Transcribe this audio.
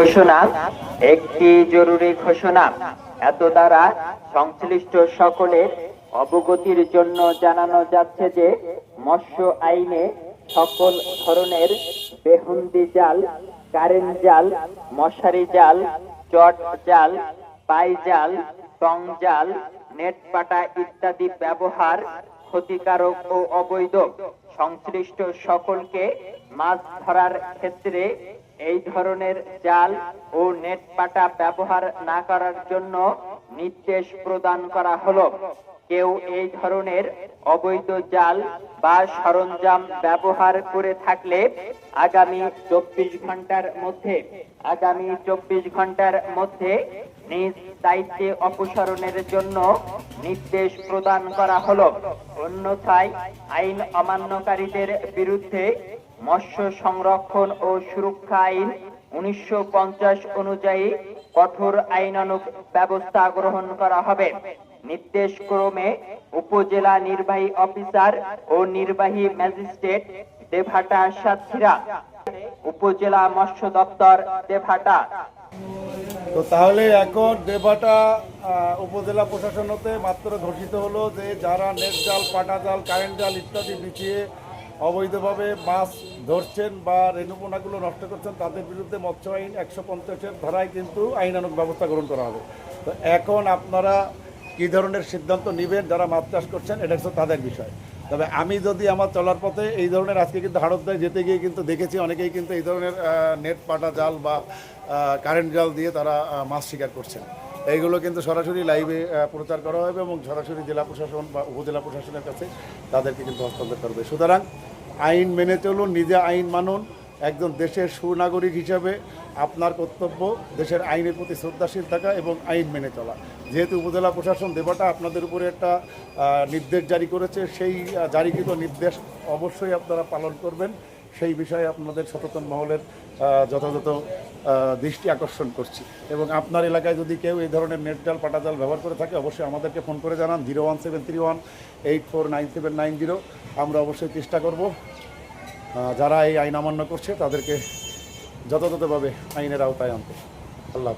ঘোষণা, একটি জরুরি ঘোষণা। এত দ্বারা সংশ্লিষ্ট সকলের অবগতির জন্য জানানো যাচ্ছে যে, মৎস্য আইনে সকল ধরনের বেহুন্দি জাল কারেন্ট জাল, মশারি জাল, চট জাল, পাই জাল, টং জাল নেট পাটা ইত্যাদি ব্যবহার ক্ষতিকারক ও অবৈধ। সংশ্লিষ্ট সকলকে মাছ ধরার ক্ষেত্রে এই ধরনের জাল ও নেট পাটা ব্যবহার না করার জন্য নির্দেশ প্রদান করা হলো। কেউ এই ধরনের অবৈধ জাল বা সরঞ্জাম ব্যবহার করে থাকলে আগামী চব্বিশ ঘণ্টার মধ্যে, আগামী চব্বিশ ঘণ্টার মধ্যে নিজ দায়িত্বে অপসারণের জন্য নির্দেশ প্রদান করা হলো। অন্যথায় আইন অমান্যকারীদের বিরুদ্ধে মৎস্য সংরক্ষণ ও সুরক্ষা আইন উনিশশো পঞ্চাশ অনুযায়ী কঠোর আইনানুগ ব্যবস্থা গ্রহণ করা হবে। নির্দেশ ক্রমে উপজেলা নির্বাহী অফিসার ও নির্বাহী ম্যাজিস্ট্রেট দেভাটা সাতক্ষীরা, উপজেলা মৎস্য দপ্তর দেভাটা। তো তাহলে এখন দেবাটা উপজেলা প্রশাসন হতে মাত্র ঘোষিত হলো যে যারা নেট জাল, পাটা জাল, কারেন্ট জাল ইত্যাদি বিছিয়ে অবৈধভাবে মাছ ধরছেন বা রেণুপোনাগুলো নষ্ট করছেন, তাদের বিরুদ্ধে মৎস্য আইন একশো পঞ্চাশের ধারায় কিন্তু আইনানুগ ব্যবস্থা গ্রহণ করা হবে। তো এখন আপনারা কী ধরনের সিদ্ধান্ত নেবেন, যারা মাছ চাষ করছেন, এটা হচ্ছে তাদের বিষয়। তবে আমি যদি আমার চলার পথে এই ধরনের আজকে কিন্তু হাড়দ্দায় যেতে গিয়ে কিন্তু দেখেছি অনেকেই কিন্তু এই ধরনের নেট পাটা জাল বা কারেন্ট জাল দিয়ে তারা মাছ শিকার করছেন। এইগুলো কিন্তু সরাসরি লাইভে প্রচার করা হবে এবং সরাসরি জেলা প্রশাসন বা উপজেলা প্রশাসনের কাছে তাদেরকে কিন্তু হস্তান্তর করবে। সুতরাং আইন মেনে চলুন, নিজে আইন মানুন একজন দেশের সুনাগরিক হিসাবে আপনার কর্তব্য দেশের আইনের প্রতি শ্রদ্ধাশীল থাকা এবং আইন মেনে চলা। যেহেতু উপজেলা প্রশাসন দেবাটা আপনাদের উপরে একটা নির্দেশ জারি করেছে, সেই জারিকৃত নির্দেশ অবশ্যই আপনারা পালন করবেন। সেই বিষয়ে আপনাদের সচেতন মহলের যথাযথ দৃষ্টি আকর্ষণ করছি। এবং আপনার এলাকায় যদি কেউ এই ধরনের নেট জাল, পাটা জাল ব্যবহার করে থাকে, অবশ্যই আমাদেরকে ফোন করে জানান। Zero one seven three one eight four nine seven nine zero. আমরা অবশ্যই চেষ্টা করব। যারা এই আইন অমান্য করছে তাদেরকে যথাযথভাবে আইনের আওতায় আনতে আল্লাহ